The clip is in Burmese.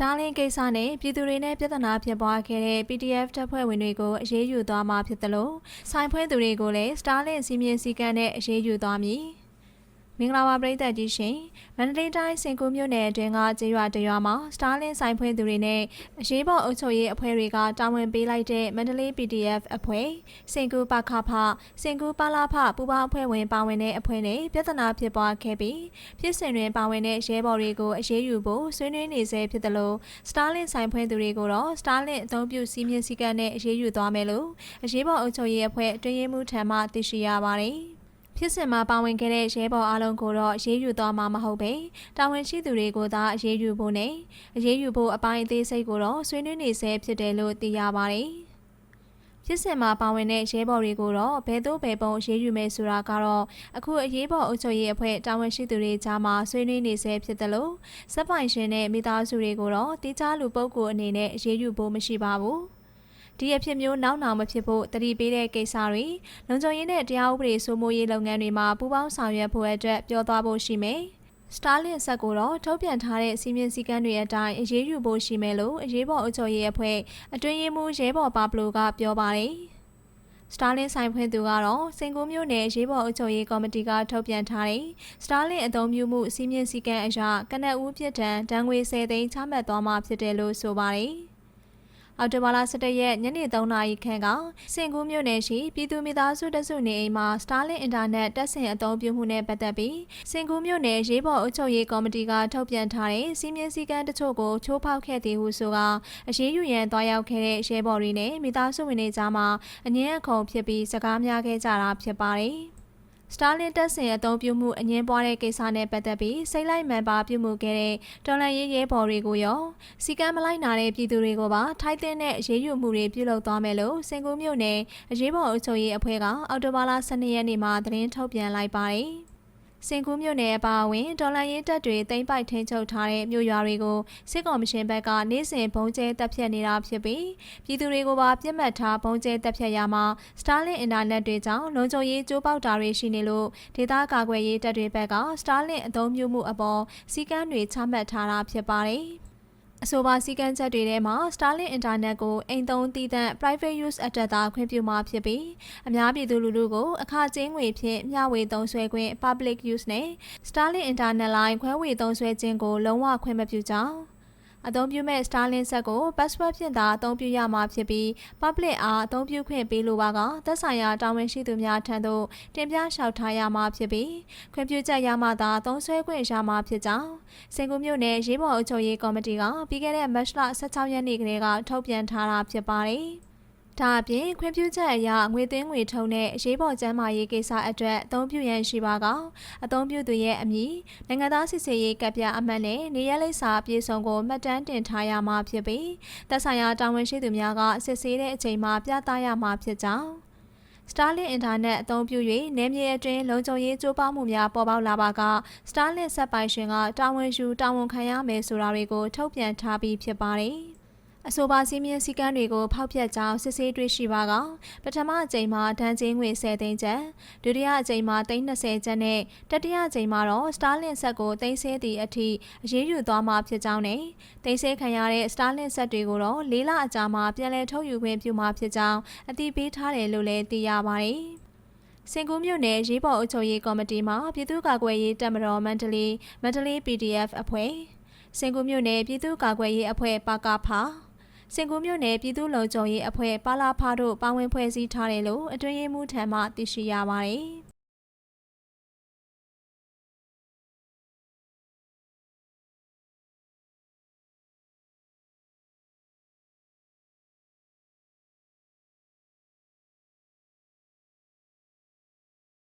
Starlink ကိစ္စနဲ့ပြည်သူတွေနဲ့ပြဿနာဖြစ်ပွားခဲ့တဲ့ PDF တပ်ဖွဲ့ဝင်တွေကိုအရေးယူသွားမှာဖြစ်တယ်လို့ဆိုင်ဖွင့်သူတွေကိုလည်း Starlink စီမင်းစည်းကမ်းနဲ့အရေးယူသွားမည်။ မင်္ဂလာပါပရိသတ်ကြီးရှင်မန္တလေးတိုင်းစင်ကူးမြို့နယ်အတွင်းကကျေးရွာတရွာမှာ Starlink ဆိုင်ဖွင့်သူတွေနဲ့အရေးပေါ်အုပ်ချုပ်ရေးအဖွဲ့တွေကတာဝန်ပေးလိုက်တဲ့မန္တလေး PDF အဖွဲ့စင်ကူးပခဖစင်ကူးပလာဖပူပေါင်းအဖွဲ့ဝင်ပါဝင်တဲ့အဖွဲ့နဲ့ပြဿနာဖြစ်ပွားခဲ့ပြီးဖြစ်စဉ်တွင်ပါဝင်တဲ့ရဲဘော်တွေကိုအရေးယူဖို့ဆွေးနွေးနေဆဲဖြစ်တယ်လို့ Starlink ဆိုင်ဖွင့်သူတွေကိုတော့ Starlink အသုံးပြုစီးမြင့်စည်းကမ်းနဲ့အရေးယူသွားမယ်လို့အရေးပေါ်အုပ်ချုပ်ရေးအဖွဲ့အတွင်းရေးမှူးထံမှသိရှိရပါတယ်။ ဖြစ်စဉ်မှာပါဝင်ခဲ့တဲ့ရဲဘော်အလုံးကိုတော့အရေးယူသွားမှာမဟုတ်ပဲတာဝန်ရှိသူတွေကိုသာအရေးယူဖို့နဲ့အရေးယူဖို့အပိုင်းအသေးစိတ်ကိုတော့ဆွေးနွေးနေဆဲဖြစ်တယ်လို့သိရပါတယ်ဖြစ်စဉ်မှာပါဝင်တဲ့ရဲဘော်တွေကိုတော့ဘယ်သို့ဘယ်ပုံအရေးယူမယ်ဆိုတာကတော့အခုအရေးပေါ်အုပ်ချုပ်ရေးအဖွဲ့တာဝန်ရှိသူတွေကြားမှာဆွေးနွေးနေဆဲဖြစ်တယ်လို့စက်ပိုင်ရှင်နဲ့မိသားစုတွေကိုတော့တိကျလူပုဂ္ဂိုလ်အနေနဲ့အရေးယူဖို့မရှိပါဘူး။ ဒီအဖြစ်မျိုးနောက်နောင်မဖြစ်ဖို့တတိပေးတဲ့ကိစ္စတွေလုံခြုံရေးနဲ့တရားဥပဒေစိုးမိုးရေးလုပ်ငန်းတွေမှာပူးပေါင်းဆောင်ရွက်ဖို့အတွက်ပြောသွားဖို့ရှိမယ်။စတာလင်ဆက်ကိုတော့ထုတ်ပြန်ထားတဲ့စီမင်းစည်းကမ်းတွေအတိုင်းအရေးယူဖို့ရှိမယ်လို့အရေးပေါ်အုပ်ချုပ်ရေးအဖွဲ့အတွင်းရေးမှူးရဲဘော်ပါပလိုကပြောပါတယ်။စတာလင်ဆိုင်ဖွင့်သူကတော့စင်ကူးမြို့နယ်ရေးပေါ်အုပ်ချုပ်ရေးကော်မတီကထုတ်ပြန်ထားတဲ့စတာလင်အသုံးပြုမှုစီမင်းစည်းကမ်းအရကနက်ဦးပြစ်ဒဏ်ဒဏ်ငွေ10သိန်းချမှတ်သွားမှာဖြစ်တယ်လို့ဆိုပါတယ်။ အော်တိုဘာလ17ရက်ညနေ3နာရီခန့်ကစင်ကူးမြို့နယ်ရှိပြည်သူမိသားစုတစုနေအိမ်မှာ Starlink Internet တက်ဆင်အသုံးပြုမှုနဲ့ပတ်သက်ပြီးစင်ကူးမြို့နယ်ရေးပေါ်အုပ်ချုပ်ရေးကော်မတီကထုတ်ပြန်ထားတဲ့စီးမြင်စည်းကမ်းတချို့ကိုချိုးဖောက်ခဲ့သည်ဟုဆိုကအရေးယူရန်တွားရောက်ခဲ့တဲ့ရဲဘော်တွေနဲ့မိသားစုဝင်တွေကြားမှာအငင်းအခုံဖြစ်ပြီးစကားများခဲ့ကြတာဖြစ်ပါတယ်။ စတာလင်တက်ဆင်အသုံးပြုမှုအငင်းပွားတဲ့ကိစ္စနဲ့ပတ်သက်ပြီးစိတ်လိုက်မှန်ပါပြုမှုခဲ့တဲ့တော်လန်ရေးရဲဘော်တွေကိုရောစီကံမလိုက်နာတဲ့ပြည်သူတွေကိုပါထိုက်တဲ့အရေးယူမှုတွေပြုလုပ်သွားမယ်လို့စင်ကူးမြို့နယ်အရေးပေါ်အုပ်ချုပ်ရေးအဖွဲ့ကအော်တိုဘာလ12ရက်နေ့မှာသတင်းထုတ်ပြန်လိုက်ပါတယ်။ စင်ကူးမြို့နယ်အပါအဝင်ဒေါ်လာရင်းတပ်တွေတိမ့်ပိုက်ထိန်းချုပ်ထားတဲ့မြို့ရွာတွေကိုစစ်ကောင်မရှင်ဘက်ကနေ့စဉ်ဘုံကျဲတပ်ဖြတ်နေတာဖြစ်ပြီးပြည်သူတွေကိုပါပြစ်မှတ်ထားဘုံကျဲတပ်ဖြတ်ရမှာ Starlink အင်တာနက်တွေကြောင့်လုံခြုံရေးကြိုးပေါက်တာတွေရှိနေလို့ဒေသကာကွယ်ရေးတပ်တွေဘက်က Starlink အသုံးပြုမှုအပေါ်စီကံတွေချမှတ်ထားတာဖြစ်ပါတယ်။ အဆိုပါစည်းကမ်းချက်တွေထဲမှာ Starlink Internet ကိုအိမ်သုံးတည်တဲ့ private use အတွက်သာခွင့်ပြုမှာဖြစ်ပြီးအများပြည်သူလူထုကိုအခကျင်းငွေဖြင့်မျှဝေသုံးစွဲခွင့် public use နဲ့ Starlink Internet line ခွဲဝေသုံးစွဲခြင်းကိုလုံးဝခွင့်မပြုကြောင်း အသုံးပြုမဲ့ Starlink ဆက်ကို password ဖြင့်သာအသုံးပြုရမှာဖြစ်ပြီး public အားအသုံးပြုခွင့်ပေးလိုပါကသက်ဆိုင်ရာတာဝန်ရှိသူများထံသို့တင်ပြလျှောက်ထားရမှာဖြစ်ပြီးခွင့်ပြုချက်ရမှသာသုံးစွဲခွင့်ရမှာဖြစ်ကြောင်းစင်ကူမြို့နယ်ရေးပေါ်အုပ်ချုပ်ရေးကော်မတီကပြီးခဲ့တဲ့မတ်လ16ရက်နေ့ကလေးကထုတ်ပြန်ထားတာဖြစ်ပါတယ်။ ဒါအပြင်ခွင့်ပြုချက်အရငွေသွင်းငွေထုံတဲ့အရေးပေါ်ကျန်းမာရေးကိစ္စအတွက်အသုံးပြုရန်ရှိပါကအသုံးပြုသူရဲ့အမည်နိုင်ငံသားစစ်ဆေးရေးကပ်ပြအမှတ်နဲ့နေရလိပ်စာပြေဆုံးကိုမှတ်တမ်းတင်ထားရမှာဖြစ်ပြီးသက်ဆိုင်ရာတာဝန်ရှိသူများကစစ်ဆေးတဲ့အချိန်မှာပြသရမှာဖြစ်ကြောင်း Starlink Internet အသုံးပြု၍နယ်မြေအတွင်းလုံခြုံရေးကြိုးပမ်းမှုများပေါ်ပေါက်လာပါက Starlink ဆက်ပိုင်ရှင်ကတာဝန်ယူတာဝန်ခံရမယ်ဆိုတာတွေကိုထုတ်ပြန်ထားပြီးဖြစ်ပါတယ်။ အဆိုပါစီးမြင့်စည်းကမ်းတွေကိုဖောက်ဖျက်ကြောင်းစစ်ဆေးတွေ့ရှိပါကပထမအကြိမ်မှာဒဏ်ကြေးငွေ10သိန်းကျပ်ဒုတိယအကြိမ်မှာ320ကျပ်နဲ့တတိယအကြိမ်မှာတော့ Starlink ဆက်ကိုသိမ်းဆည်းသည့်အထိအရေးယူသွားမှာဖြစ်ကြောင်းနဲ့သိမ်းဆည်းခံရတဲ့ Starlink ဆက်တွေကိုတော့၄လအကြာမှာပြန်လည်ထုတ်ယူခွင့်ပြုမှာဖြစ်ကြောင်းအတည်ပြုထားတယ်လို့လည်းသိရပါတယ်စင်ကူးမြို့နယ်ရေးပေါ်အုပ်ချုပ်ရေးကော်မတီမှပြည်သူ့ကာကွယ်ရေးတပ်မတော်မန္တလေးမန္တလေး PDF အဖွဲ့စင်ကူးမြို့နယ်ပြည်သူ့ကာကွယ်ရေးအဖွဲ့ပါကဖာ စင်ကူးမြို့နယ်ပြည်သူ့လုံခြုံရေးအဖွဲ့ပါလာဖားတို့ပါဝင်ဖွဲ့စည်းထားတယ်လို့အတွင်းရေးမှူးထံမှသိရှိရပါတယ်။